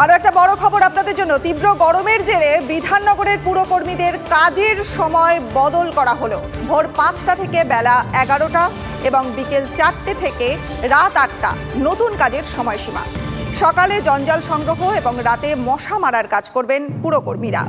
আরও একটা বড় খবর আপনাদের জন্য। তীব্র গরমের জেরে বিধাননগরের পুরকর্মীদের কাজের সময় বদল করা হলো। ভোর পাঁচটা থেকে বেলা এগারোটা এবং বিকেল চারটে থেকে রাত আটটা। নতুন কাজের সময়সীমা। সকালে জঞ্জাল সংগ্রহ এবং রাতে মশা মারার কাজ করবেন পুরকর্মীরা।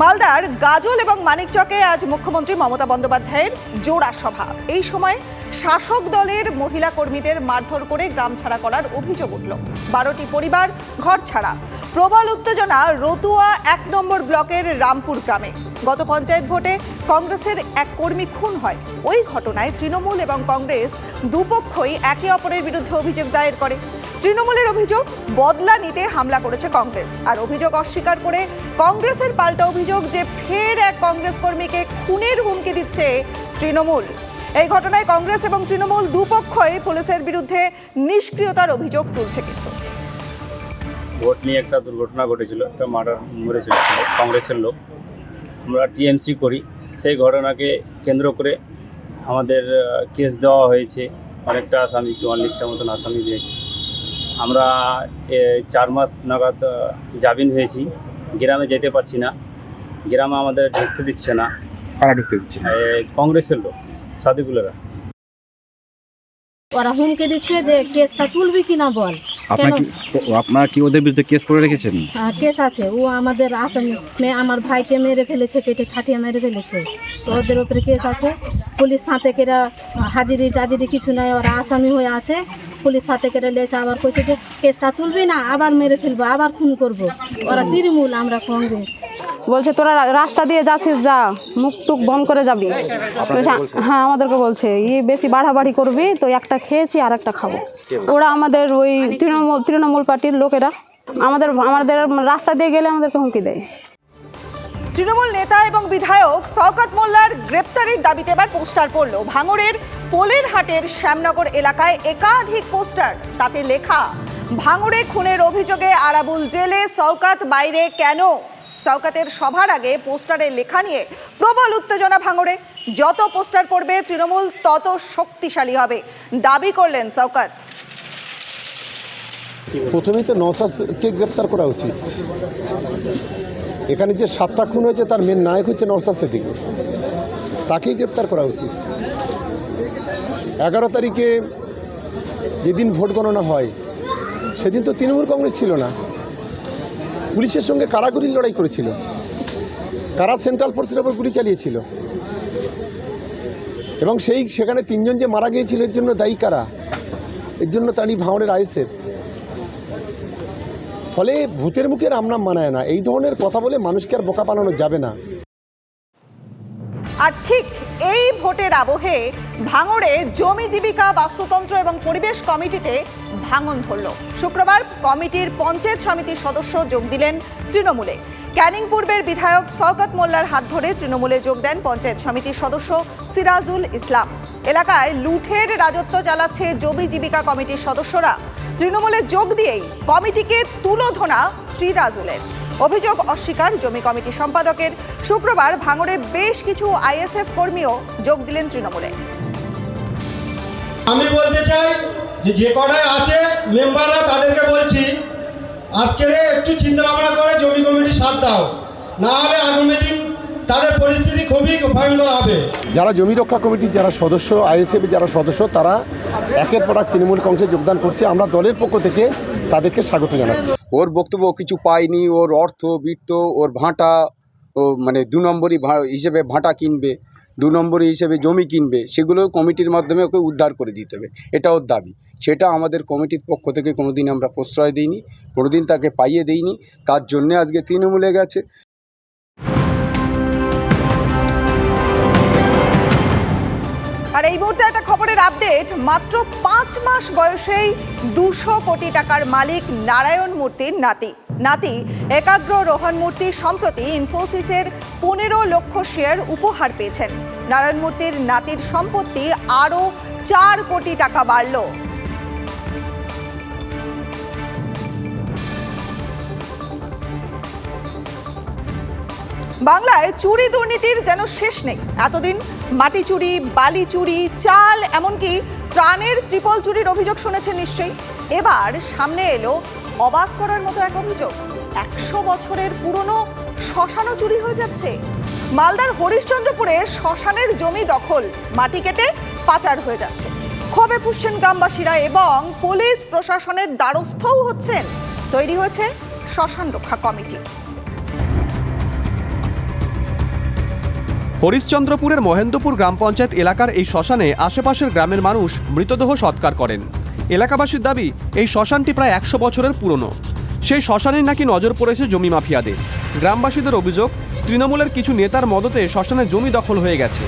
মালদার গাজল এবং মানিকচকে আজ মুখ্যমন্ত্রী মমতা বন্দ্যোপাধ্যায়ের জোড়া সভা। এই সময় শাসক দলের মহিলা কর্মীদের মারধর করে গ্রাম ছাড়া করার অভিযোগ উঠল। বারোটি পরিবার ঘর ছাড়া। প্রবল উত্তেজনা রতুয়া এক নম্বর ব্লকের রামপুর গ্রামে। গত পঞ্চায়েত ভোটে কংগ্রেসের এক কর্মী খুন হয়। ওই ঘটনায় তৃণমূল এবং কংগ্রেস দুপক্ষই একে অপরের বিরুদ্ধে অভিযোগ দায়ের করে। তৃণমূলের অভিযোগ, বদলা নিতে হামলা করেছে কংগ্রেস। আর অভিযোগ অস্বীকার করে কংগ্রেসের পাল্টা অভিযোগ যে ফের এক কংগ্রেস কর্মীকে খুনের হুমকি দিচ্ছে তৃণমূল। এই ঘটনায় কংগ্রেস এবং তৃণমূল দুপক্ষই পুলিশের বিরুদ্ধে নিষ্ক্রিয়তার অভিযোগ তুলছে কিন্তু। ভোট নিয়ে একটা দুর্ঘটনা ঘটেছিল, একটা মার্ডার মরেছিল কংগ্রেসের লোক। আমরা টিএমসি করি, সেই ঘটনাকে কেন্দ্র করে আমাদের কেস দেওয়া হয়েছে। অনেকটা আসামি, চুয়াল্লিশটা মতন আসামি দিয়েছি। আমরা চার মাস নাগাদ জামিন হয়েছি। গ্রামে যেতে পারছি না। গ্রামে আমাদের ঢুকতে দিচ্ছে না। কারা ঢুকতে দিচ্ছে না? কংগ্রেসের লোক সাদিকুলেরা। ওরা হুমকি দিচ্ছে যে কেসটা তুলবি কিনা বল। আপনার কি আপনারা কি ওদের বিরুদ্ধে কেস করে রেখেছেন? কেস আছে। ও আমাদের আসামি। মেয়ে আমার ভাইকে মেরে ফেলেছে পেটে ঠাটিয়ে মেরে ফেলেছে। তো ওদের উপরে কেস আছে। পুলিশ সাথে কেরা হাজিরি টাজিরি কিছু নাই ওরা আসামি হয়ে আছে। পুলিশ সাথে কেটে লেছে আবার কইছে যে কেসটা তুলবি না আবার মেরে ফেলব আবার খুন করব। ওরা তৃণমূল আমরা কংগ্রেস। বলছে তোরা রাস্তা দিয়ে যাচ্ছিস যা মুখ টুক বন্ধ করে যাবি। বলছে, হ্যাঁ আমাদেরকে বলছে ই বেশি বাড়াবাড়ি করবি তো একটা খেয়েছি আর একটা খাব। ওরা আমাদের ওই তৃণমূল তৃণমূল পার্টির লোকেরা আমাদের আমাদের রাস্তা দিয়ে গেলে আমাদেরকে হুমকি দেয়। তৃণমূল নেতা এবং বিধায়ক শওকত মোল্লার গ্রেপ্তারের দাবিতে এবার পোস্টার পড়ল। ভাঙড়ের পোলের হাটের শ্যামনগর এলাকায় একাধিক পোস্টার, তাতে লেখা, ভাঙড়ে খুনের অভিযোগে আরাবুল জেলে, শওকাত বাইরে কেন? শওকাতের সভার আগে পোস্টারের লেখা নিয়ে প্রবল উত্তেজনা ভাঙড়ে। যত পোস্টার পড়বে তৃণমূল, তত শক্তিশালী হবে, দাবি করলেন শওকাত। প্রথমেই তো নওসাদকে গ্রেপ্তার করা উচিত। এখানে যে সাতটা খুন হয়েছে, তার মেন নায়ক হচ্ছে নওসাদ সিদ্দিকী। তাকেই গ্রেপ্তার করা উচিত। এগারো তারিখে যেদিন ভোট গণনা হয়, সেদিন তো তৃণমূল কংগ্রেস ছিল না। পুলিশের সঙ্গে কারাগুলির লড়াই করেছিল। কারা সেন্ট্রাল ফোর্সের ওপর গুলি চালিয়েছিল? এবং সেই, সেখানে তিনজন যে মারা গিয়েছিল, এর জন্য দায়ী কারা? এর জন্য তারই ভাওনের আইসেফ ফলে ভূতের মুখে রামনাম মানায় না। এই ধরনের কথা বলে মানুষকে আর বোকা বানানো যাবে না। আর ঠিক এই ভোটের আবহে ভাঙড়ে জমি জীবিকা, বাস্তুতন্ত্র এবং পরিবেশ কমিটিতে ভাঙন ধরল। শুক্রবার কমিটির পঞ্চায়েত সমিতির সদস্য যোগ দিলেন তৃণমূলে। ক্যানিং পূর্বের বিধায়ক শওকত মোল্লার হাত ধরে তৃণমূলে যোগ দেন পঞ্চায়েত সমিতির সদস্য সিরাজুল ইসলাম। এলাকায় লুঠের রাজত্ব চালাচ্ছে জমি জীবিকা কমিটির সদস্যরা। তৃণমূলে যোগ দিয়েই কমিটিকে তুলোধনা শ্রীরাজুলের। অভিযোগ অস্বীকার জমি কমিটি সম্পাদকের। শুক্রবার ভাঙড়ে বেশ কিছু আইএসএফ কর্মীও যোগ দিলেন তৃণমূলে। আমি বলতে চাই যে যে কটায় আছে মেম্বাররা তাদেরকে বলছি আজকে একটু চিন্তা ভাবনা করে জমি কমিটি সাথ দাও। না হলে আগামী দিন তাদের পরিস্থিতি খুবই ভয়ঙ্কর হবে। যারা জমি রক্ষা কমিটির যারা সদস্য আইএসএফ যারা সদস্য তারা একের পর এক তৃণমূল কংগ্রেসে যোগদান করছে আমরা দলের পক্ষ থেকে তাদেরকে স্বাগত জানাচ্ছি। ওর বক্তব্য ও কিছু পায়নি ওর অর্থ বৃত্ত ওর ভাঁটা ও মানে দু নম্বরই ভা- হিসেবে ভাঁটা কিনবে দু নম্বরই হিসেবে জমি কিনবে সেগুলো কমিটির মাধ্যমে ওকে উদ্ধার করে দিতে হবে। এটা ওর দাবি। সেটা আমাদের কমিটির পক্ষ থেকে কোনোদিন আমরা প্রশ্রয় দিইনি কোনোদিন তাকে পাইয়ে দিইনি। তার জন্যে আজকে তৃণমূলে গেছে। আর এই মুহূর্তে একটা খবরের আপডেট মাত্র পাঁচ মাস বয়সেই দুশো কোটি টাকার মালিক নারায়ণ মূর্তির নাতি। নাতি, একাগ্র রোহন মূর্তি সম্প্রতি ইনফোসিসের পনেরো লক্ষ শেয়ার উপহার পেয়েছেন। নারায়ণ মূর্তির নাতির সম্পত্তি আরও চার কোটি টাকা বাড়ল। বাংলায় চুরি দুর্নীতির যেন শেষ নেই। এতদিন মাটি চুরি, বালি চুরি, চাল, এমনকি ত্রাণের ত্রিপল চুরির অভিযোগ শুনেছেন নিশ্চয়ই। এবার সামনে এলো অবাক করার মতো এক অভিযোগ। একশো বছরের পুরনো শ্মশানও চুরি হয়ে যাচ্ছে। মালদার হরিশ্চন্দ্রপুরে শ্মশানের জমি দখল, মাটি কেটে পাচার হয়ে যাচ্ছে। ক্ষোভে পুষছেন গ্রামবাসীরা এবং পুলিশ প্রশাসনের দ্বারস্থও হচ্ছেন। তৈরি হয়েছে শ্মশান রক্ষা কমিটি। হরিশ্চন্দ্রপুরের মহেন্দ্রপুর গ্রাম পঞ্চায়েত এলাকার এই শ্মশানে আশেপাশের গ্রামের মানুষ মৃতদেহ সৎকার করেন। এলাকাবাসীর দাবি এই শ্মশানটি প্রায় একশো বছরের পুরনো। সেই শ্মশানের নাকি নজর পড়েছে জমি মাফিয়াদের। গ্রামবাসীদের অভিযোগ তৃণমূলের কিছু নেতার মদতে শ্মশানে জমি দখল হয়ে গেছে।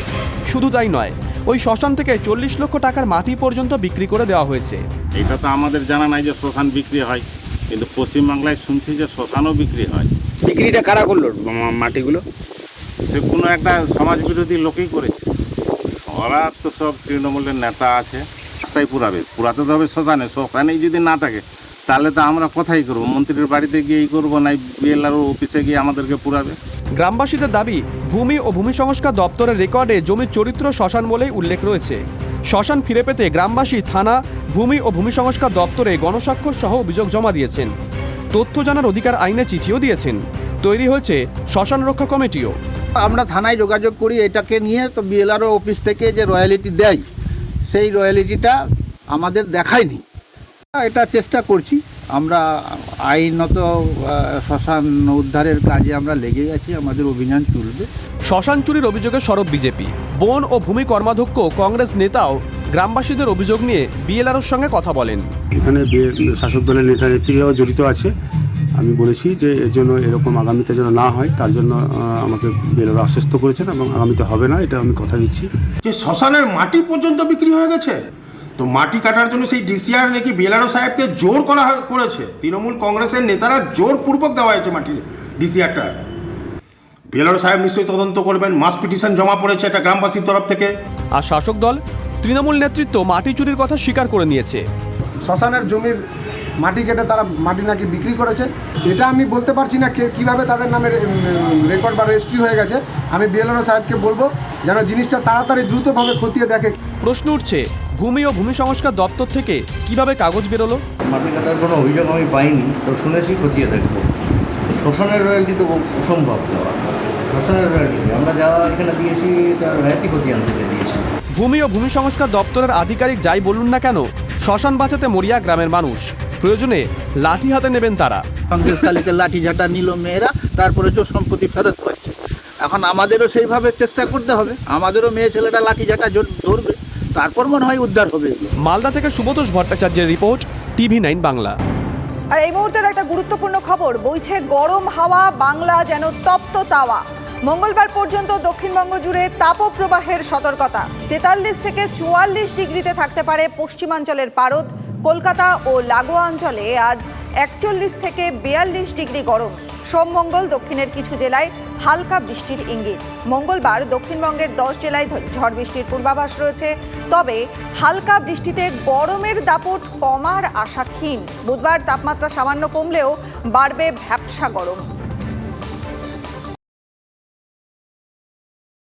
শুধু তাই নয় ওই শ্মশান থেকে চল্লিশ লক্ষ টাকার মাটি পর্যন্ত বিক্রি করে দেওয়া হয়েছে। এটা তো আমাদের জানা নাই যে শ্মশান বিক্রি হয়। কিন্তু পশ্চিমবাংলায় শুনছি যে শ্মশানও বিক্রি হয়। বিক্রিটা কারা করল? মাটিগুলো? সে কোনো একটা সমাজ বিরোধী লোকেই করেছে। ওরা তো সব তৃণমূলের নেতা আছে, রাস্তায় পুরাবে। পুরাতে তো হবে শ্মশানে শ্মশানেই যদি না থাকে, তাহলে তো আমরা কোথায় করব? মন্ত্রীর বাড়িতে গিয়ে এই করব, না বিএলআর অফিসে গিয়ে আমাদেরকে পুরাবে? গ্রামবাসীদের দাবি, ভূমি ও ভূমি সংস্কার দপ্তরের রেকর্ডে জমির চরিত্র শ্মশান বলেই উল্লেখ রয়েছে। শ্মশান ফিরে পেতে গ্রামবাসী, থানা, ভূমি ও ভূমি সংস্কার দপ্তরে গণস্বাক্ষর সহ অভিযোগ জমা দিয়েছেন। তথ্য জানার অধিকার আইনে চিঠিও দিয়েছেন। তৈরি হয়েছে শ্মশান রক্ষা কমিটিও। আমরা থানায় যোগাযোগ করি এটাকে নিয়ে তো বিএলআরও অফিস থেকে যে রয়্যালিটি দেয় সেই রয়্যালিটিটা আমাদের দেখায়নি। এটা চেষ্টা করছি আমরা আইনত শ্মশান উদ্ধারের কাজে আমরা লেগে আছি আমাদের অভিযান চলবে। শ্মশান চুরির অভিযোগে সরব বিজেপি। বন ও ভূমি কর্মাধ্যক্ষ কংগ্রেস নেতাও গ্রামবাসীদের অভিযোগ নিয়ে বিএলআরওর সঙ্গে কথা বলেন। এখানে শাসক দলের নেতা নেত্রীরাও জড়িত আছে। আমি বলেছি যে এর জন্য এরকম আগামীতে যেন না হয় তার জন্য আমাকে বেলোর আশ্বস্ত করেছেন এবং আগামীতে হবে না এটা আমি কথা দিচ্ছি। যে শ্মশানের মাটি পর্যন্ত বিক্রি হয়ে গেছে তো মাটি কাটার জন্য সেই ডিসিআর নাকি বেলারো সাহেবকে জোর করা করেছে? তৃণমূল কংগ্রেসের নেতারা জোরপূর্বক দেওয়া হয়েছে মাটির ডিসিআরটা। বেলারো সাহেব নিশ্চয়ই তদন্ত করবেন মাস পিটিশন জমা পড়েছে এটা গ্রামবাসীর তরফ থেকে। আর শাসক দল তৃণমূল নেতৃত্ব মাটি চুরির কথা স্বীকার করে নিয়েছে। শ্মশানের জমির মাটি কেটে তারা মাটি নাকি বিক্রি করেছে। এটা আমি বলতে পারছি না কে- কীভাবে তাদের নামে রেকর্ড বা রেজিস্ট্রি হয়ে গেছে। আমি বিএলআরও সাহেবকে বলব যেন জিনিসটা তাড়াতাড়ি দ্রুতভাবে খতিয়ে দেখে। প্রশ্ন উঠছে ভূমি ও ভূমি সংস্কার দপ্তর থেকে কীভাবে কাগজ বেরোলো? মাটি কাটার কোনো অভিযোগ আমি পাইনি তো শুনেছি খতিয়ে দেখব। শ্মশানের রয়্যালিটি তো অসম্ভব দেওয়া। শ্মশানের রয়্যালিটি আমরা যা এখানে দিয়েছি তার রয়্যালিটি খতিয়ে আনতে দিয়েছি। ভূমি ও ভূমি সংস্কার দপ্তরের আধিকারিক যাই বলুন না কেন শ্মশান বাঁচাতে মরিয়া গ্রামের মানুষ। প্রয়োজনে লাঠি হাতে নেবেন তারা। সন্দেশকালীকে লাঠি ঝাঁটা নিল মেয়েরা তারপরে যে সম্পত্তি ফেরত পাচ্ছে। এখন আমাদেরও সেইভাবে চেষ্টা করতে হবে। আমাদেরও মেয়ে ছেলেটা লাঠি ঝাঁটা জোর- ধরবে তারপর মনে হয় উদ্ধার হবে। মালদা থেকে সুবোধোষ ভট্টাচার্যের রিপোর্ট টিভি নাইন বাংলা। আর এই মুহূর্তের একটা গুরুত্বপূর্ণ খবর বইছে গরম হাওয়া বাংলা যেন তপ্ত তাওয়া। মঙ্গলবার পর্যন্ত দক্ষিণবঙ্গ জুড়ে তাপপ্রবাহের সতর্কতা। তেতাল্লিশ থেকে চুয়াল্লিশ ডিগ্রিতে থাকতে পারে পশ্চিমাঞ্চলের পারদ। কলকাতা ও লাগোয়া অঞ্চলে আজ একচল্লিশ থেকে বিয়াল্লিশ ডিগ্রি গরম। সোমমঙ্গল দক্ষিণের কিছু জেলায় হালকা বৃষ্টির ইঙ্গিত। মঙ্গলবার দক্ষিণবঙ্গের দশ জেলায় ঝড় বৃষ্টির পূর্বাভাস রয়েছে। তবে হালকা বৃষ্টিতে গরমের দাপট কমার আশা ক্ষীণ। বুধবার তাপমাত্রা সামান্য কমলেও বাড়বে ভ্যাপসা গরম।